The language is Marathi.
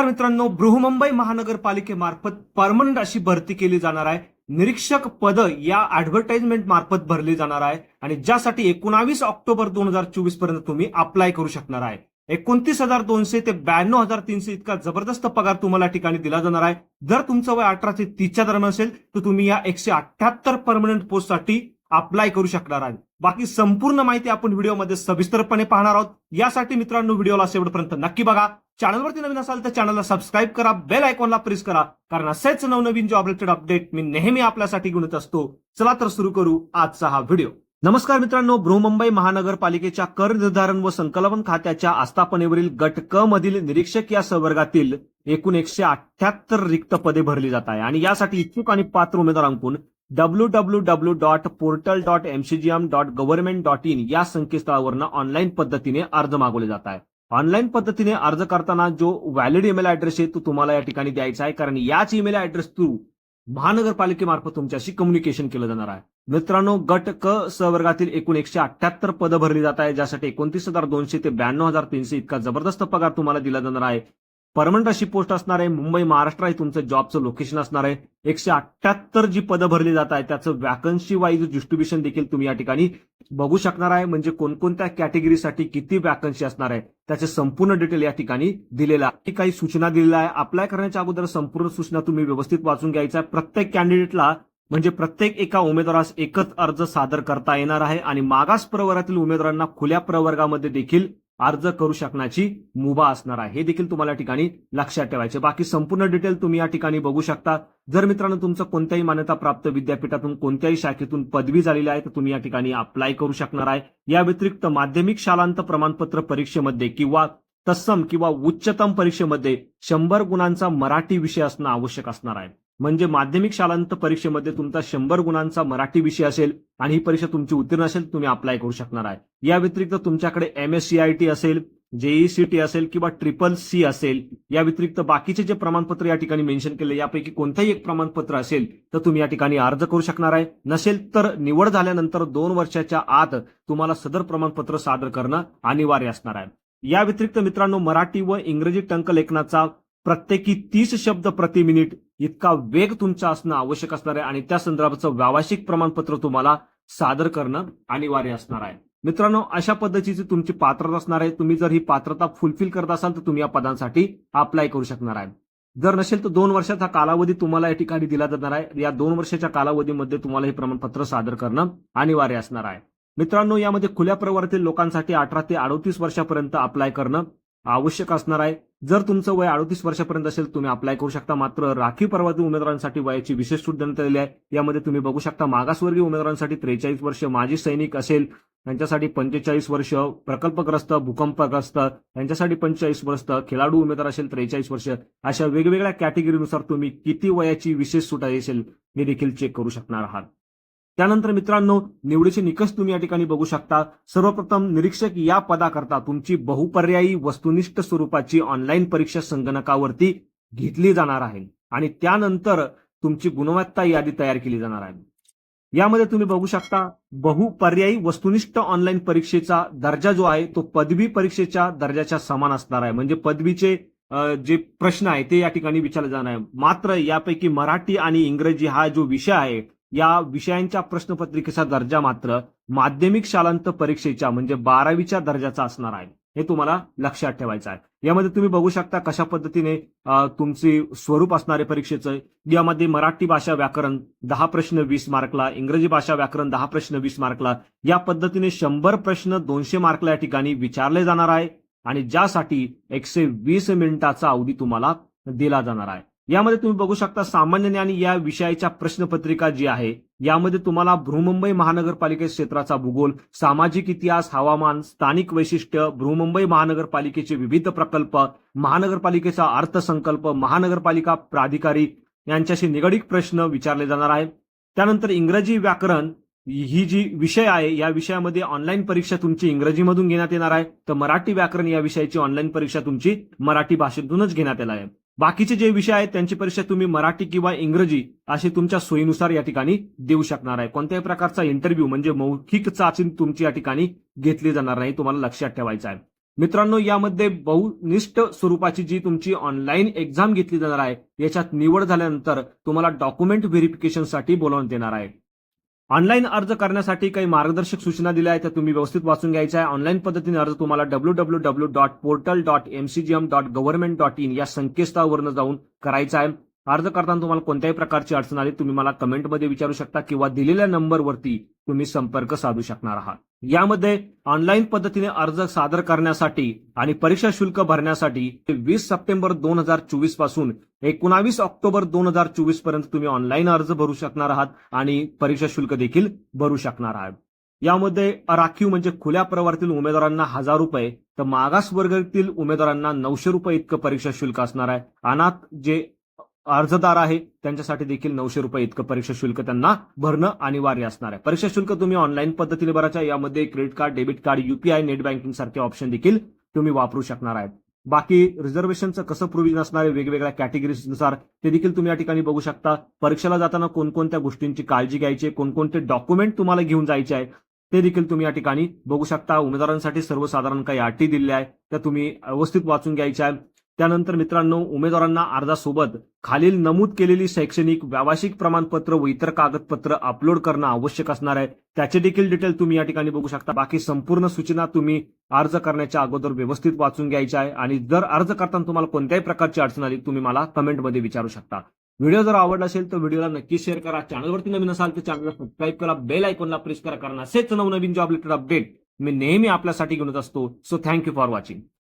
तर मित्रांनो बृहमुंबई महानगरपालिकेमार्फत परमनंट अशी भरती केली जाणार आहे. निरीक्षक पद या ऍडव्हर्टाइजमेंट मार्फत भरली जाणार आहे. आणि ज्यासाठी एकोणावीस ऑक्टोबर दोन हजार चोवीसपर्यंत तुम्ही अप्लाय करू शकणार आहे. एकोणतीस हजार दोनशे ते ब्याण्णव हजार तीनशे इतका जबरदस्त पगार तुम्हाला ठिकाणी दिला जाणार आहे. जर तुमचं वय अठरा ते तीसच्या दरम्यान असेल तर तुम्ही या एकशे अठ्याहत्तर परमनंट पोस्टसाठी अप्लाय करू शकणार आहे. बाकी संपूर्ण माहिती आपण व्हिडिओमध्ये सविस्तरपणे पाहणार आहोत. यासाठी मित्रांनो व्हिडिओला शेवटपर्यंत नक्की बघा. चॅनलवरती नवीन असाल तर चॅनलला सबस्क्राईब करा बेल आयकॉनला प्रेस करा कारण असेच नवनवीन जॉब रिलेटेड अपडेट मी नेहमी आपल्यासाठी घेऊन येत असतो. चला तर सुरू करू आजचा हा व्हिडिओ नमस्कार मित्रांनो बृहमुंबई महानगरपालिकेच्या कर निर्धारण व संकलन खात्याच्या आस्थापनेवरील गट क मधील निरीक्षक या संवर्गातील एकूण एकशे अठ्याहत्तर रिक्त पदे भरली जात आहे. आणि यासाठी इच्छुक आणि पात्र उमेदवारांकडून W W W dot portal dot MCGM dot government dot in या संकेतस्थळावरनं ऑनलाईन पद्धतीने अर्ज मागवले जात आहे ऑनलाईन पद्धतीने अर्ज करताना जो व्हॅलिड ईमेल ऍड्रेस आहे तो तुम्हाला या ठिकाणी द्यायचा आहे. कारण याच ईमेल ऍड्रेस थ्रू महानगरपालिकेमार्फत तुमच्याशी कम्युनिकेशन केलं जाणार आहे. मित्रांनो गट क संवर्गातील एकूण एकशे अठ्याहत्तर पदं भरली जात आहे ज्यासाठी एकोणतीस हजार दोनशे ते ब्याण्णव हजार तीनशे इतका जबरदस्त पगार तुम्हाला दिला जाणार आहे. परमनंट अशी पोस्ट असणार आहे. मुंबई महाराष्ट्र हे तुमचं जॉबचं लोकेशन असणार आहे. एकशे अठ्ठ्याहत्तर जी पदं भरली जात आहे त्याचं वॅकन्सी वाईज डिस्ट्रीब्युशन देखील तुम्ही या ठिकाणी बघू शकणार आहे. म्हणजे कोणकोणत्या कॅटेगरीसाठी किती वॅकन्सी असणार आहे त्याचे संपूर्ण डिटेल या ठिकाणी दिलेला आहे. काही सूचना दिलेल्या आहे. अप्लाय करण्याच्या अगोदर संपूर्ण सूचना तुम्ही व्यवस्थित वाचून घ्यायचा आहे. प्रत्येक कॅन्डिडेटला म्हणजे प्रत्येक एका उमेदवारास एकच अर्ज सादर करता येणार आहे. आणि मागास प्रवर्गातील उमेदवारांना खुल्या प्रवर्गामध्ये देखील अर्ज करू शकण्याची मुभा असणार आहे. हे देखील तुम्हाला ठिकाणी लक्षात ठेवायचे. बाकी संपूर्ण डिटेल तुम्ही या ठिकाणी बघू शकता. जर मित्रांनो तुमचं कोणत्याही मान्यता प्राप्त विद्यापीठातून कोणत्याही शाखेतून पदवी झालेली आहे तर तुम्ही या ठिकाणी अप्लाय करू शकणार आहे. या व्यतिरिक्त माध्यमिक शालांत प्रमाणपत्र परीक्षेमध्ये किंवा तत्सम किंवा उच्चतम परीक्षेमध्ये शंभर गुणांचा मराठी विषय असणं आवश्यक असणार आहे. म्हणजे माध्यमिक शालांत परीक्षेमध्ये तुमचा शंभर गुणांचा मराठी विषय असेल आणि ही परीक्षा तुमची उत्तीर्ण असेल तुम्ही अप्लाय करू शकणार आहे. या व्यतिरिक्त तुमच्याकडे M S C I T असेल जेईसीटी असेल किंवा ट्रिपल सी असेल या व्यतिरिक्त बाकीचे जे प्रमाणपत्र या ठिकाणी मेन्शन केले यापैकी कोणतंही एक प्रमाणपत्र असेल तर तुम्ही या ठिकाणी अर्ज करू शकणार आहे. नसेल तर निवड झाल्यानंतर दोन वर्षाच्या आत तुम्हाला सदर प्रमाणपत्र सादर करणं अनिवार्य असणार आहे. या व्यतिरिक्त मित्रांनो मराठी व इंग्रजी टंकलेखनाचा प्रत्येकी तीस शब्द प्रति मिनिट इतका वेग तुमचा असणं आवश्यक असणार आहे आणि त्या संदर्भाचं व्यावसायिक प्रमाणपत्र तुम्हाला सादर करणं अनिवार्य असणार आहे. मित्रांनो अशा पद्धतीची तुमची पात्रता असणार आहे. तुम्ही जर ही पात्रता फुलफिल करत असाल तर तुम्ही या पदांसाठी अप्लाय करू शकणार आहे. जर नसेल तर दोन वर्षाचा कालावधी तुम्हाला या ठिकाणी दिला जाणार आहे. या दोन वर्षाच्या कालावधीमध्ये तुम्हाला हे प्रमाणपत्र सादर करणं अनिवार्य असणार आहे. मित्रांनो यामध्ये खुल्या प्रवर्तील लोकांसाठी अठरा ते अडोतीस वर्षापर्यंत अप्लाय करणं आवश्यक असणार आहे. जर तुमचं वय अडतीस वर्षापर्यंत असेल तुम्ही अप्लाय करू शकता. मात्र राखीव प्रवर्गातील उमेदवारांसाठी वयाची विशेष सूट देण्यात आलेली आहे. यामध्ये तुम्ही बघू शकता मागासवर्गीय उमेदवारांसाठी त्रेचाळीस वर्ष माजी सैनिक असेल यांच्यासाठी पंचेचाळीस वर्ष प्रकल्पग्रस्त भूकंपग्रस्त यांच्यासाठी पंचेचाळीस वर्ष खेळाडू उमेदवार असेल त्रेचाळीस वर्ष. अशा वेगवेगळ्या कॅटेगरीनुसार तुम्ही किती वयाची विशेष सूट असेल हे देखील चेक करू शकणार आहात. त्यानंतर मित्रांनो निवडीचे निकष तुम्ही या ठिकाणी बघू शकता. सर्वप्रथम निरीक्षक या पदाकरता तुमची बहुपर्यायी वस्तुनिष्ठ स्वरूपाची ऑनलाईन परीक्षा संगणकावरती घेतली जाणार आहे. आणि त्यानंतर तुमची गुणवत्ता यादी तयार केली जाणार आहे. यामध्ये तुम्ही बघू शकता बहुपर्यायी वस्तुनिष्ठ ऑनलाईन परीक्षेचा दर्जा जो आहे तो पदवी परीक्षेच्या दर्जाच्या समान असणार आहे. म्हणजे पदवीचे जे प्रश्न आहे ते या ठिकाणी विचारले जाणार आहे. मात्र यापैकी मराठी आणि इंग्रजी हा जो विषय आहे या विषयांच्या प्रश्नपत्रिकेचा दर्जा मात्र माध्यमिक शालांत परीक्षेच्या म्हणजे बारावीच्या दर्जाचा असणार आहे. हे तुम्हाला लक्षात ठेवायचं आहे. यामध्ये तुम्ही बघू शकता कशा पद्धतीने तुमची तुमचे स्वरूप असणारे परीक्षेचं. यामध्ये मराठी भाषा व्याकरण दहा प्रश्न वीस मार्कला इंग्रजी भाषा व्याकरण दहा प्रश्न वीस मार्कला. या पद्धतीने शंभर प्रश्न दोनशे मार्कला या ठिकाणी विचारले जाणार आहे. आणि ज्यासाठी एकशे वीस मिनिटाचा अवधी तुम्हाला दिला जाणार आहे. यामध्ये तुम्ही बघू शकता सामान्य ज्ञान या विषयाच्या प्रश्नपत्रिका जी आहे यामध्ये तुम्हाला बृहमुंबई महानगरपालिके क्षेत्राचा भूगोल सामाजिक इतिहास हवामान स्थानिक वैशिष्ट्य बृहमुंबई महानगरपालिकेचे विविध प्रकल्प महानगरपालिकेचा अर्थसंकल्प महानगरपालिका प्राधिकारी यांच्याशी निगडीत प्रश्न विचारले जाणार आहे त्यानंतर इंग्रजी व्याकरण ही जी विषय आहे या विषयामध्ये ऑनलाईन परीक्षा तुमची इंग्रजीमधून घेण्यात येणार आहे. तर मराठी व्याकरण या विषयाची ऑनलाईन परीक्षा तुमची मराठी भाषेतूनच घेण्यात येणार आहे. बाकीचे जे विषय आहेत त्यांची परीक्षा तुम्ही मराठी किंवा इंग्रजी अशी तुमच्या सोयीनुसार या ठिकाणी देऊ शकणार आहे. कोणत्याही प्रकारचा इंटरव्ह्यू म्हणजे मौखिक चाचणी तुमची या ठिकाणी घेतली जाणार नाही तुम्हाला लक्षात ठेवायचं आहे. मित्रांनो यामध्ये बहुनिष्ठ स्वरूपाची जी तुमची ऑनलाईन एक्झाम घेतली जाणार आहे याच्यात निवड झाल्यानंतर तुम्हाला डॉक्युमेंट व्हेरिफिकेशनसाठी बोलावण्यात येणार आहे. ऑनलाईन अर्ज करण्यासाठी काही मार्गदर्शक सूचना दिल्या आहेत त्या तुम्ही व्यवस्थित वाचून घ्यायच्या आहे ऑनलाईन पद्धतीने अर्ज तुम्हाला W W W dot portal dot MCGM dot government dot in या संकेतस्थळावरनं जाऊन करायचा आहे. अर्ज करताना तुम्हाला कोणत्याही प्रकारची अडचण आली तुम्ही मला कमेंटमध्ये विचारू शकता किंवा दिलेल्या नंबरवरती तुम्ही संपर्क साधू शकणार आहात. यामध्ये ऑनलाईन पद्धतीने अर्ज सादर करण्यासाठी आणि परीक्षा शुल्क भरण्यासाठी वीस सप्टेंबर दोन हजार चोवीसपासून एकोणावीस ऑक्टोबर दोन हजार चोवीसपर्यंत तुम्ही ऑनलाईन अर्ज भरू शकणार आहात आणि परीक्षा शुल्क देखील भरू शकणार आहात. यामध्ये राखीव म्हणजे खुल्या प्रवारातील उमेदवारांना हजार रुपये तर मागास वर्गातील उमेदवारांना नऊशे रुपये इतकं परीक्षा शुल्क असणार आहे. अनाथ जे अर्जदार आहे त्यांच्यासाठी देखील नऊशे रुपये इतकं परीक्षा शुल्क त्यांना भरणं अनिवार्य असणार आहे. परीक्षा शुल्क तुम्ही ऑनलाईन पद्धतीने भरायच्या यामध्ये credit card debit card UPI net banking सारखे ऑप्शन देखील तुम्ही वापरू शकणार आहेत. बाकी रिझर्वेशनचं कसं प्रोव्हिजन असणार आहे वेगवेगळ्या कॅटेगरीजनुसार ते देखील तुम्ही या ठिकाणी बघू शकता. परीक्षेला जाताना कोणकोणत्या गोष्टींची काळजी घ्यायची आहे, कोणकोणते डॉक्युमेंट तुम्हाला घेऊन जायचे आहे ते देखील तुम्ही या ठिकाणी बघू शकता. उमेदवारांसाठी सर्वसाधारण काही अटी दिल्या आहेत त्या तुम्ही व्यवस्थित वाचून घ्यायच्या आहे त्यानंतर मित्रांनो उमेदवारांना अर्जासोबत खालील नमूद केलेली शैक्षणिक व्यावसायिक प्रमाणपत्र व इतर कागदपत्र अपलोड करणं आवश्यक असणार आहे. त्याचे देखील डिटेल तुम्ही या ठिकाणी बघू शकता. बाकी संपूर्ण सूचना तुम्ही अर्ज करण्याच्या अगोदर व्यवस्थित वाचून घ्यायच्या आहे आणि जर अर्ज करताना तुम्हाला कोणत्याही प्रकारची अडचण आली तुम्ही मला कमेंटमध्ये विचारू शकता. व्हिडिओ जर आवडला असेल तर व्हिडिओला नक्की शेअर करा. चॅनलवरती नवीन असाल तर चॅनलला सबस्क्राईब करा. बेल आयकॉनला प्रेस करा. कारण असेच नवनवीन जॉब रिलेटेड अपडेट मी नेहमी आपल्यासाठी घेऊन असतो. So thank you for watching.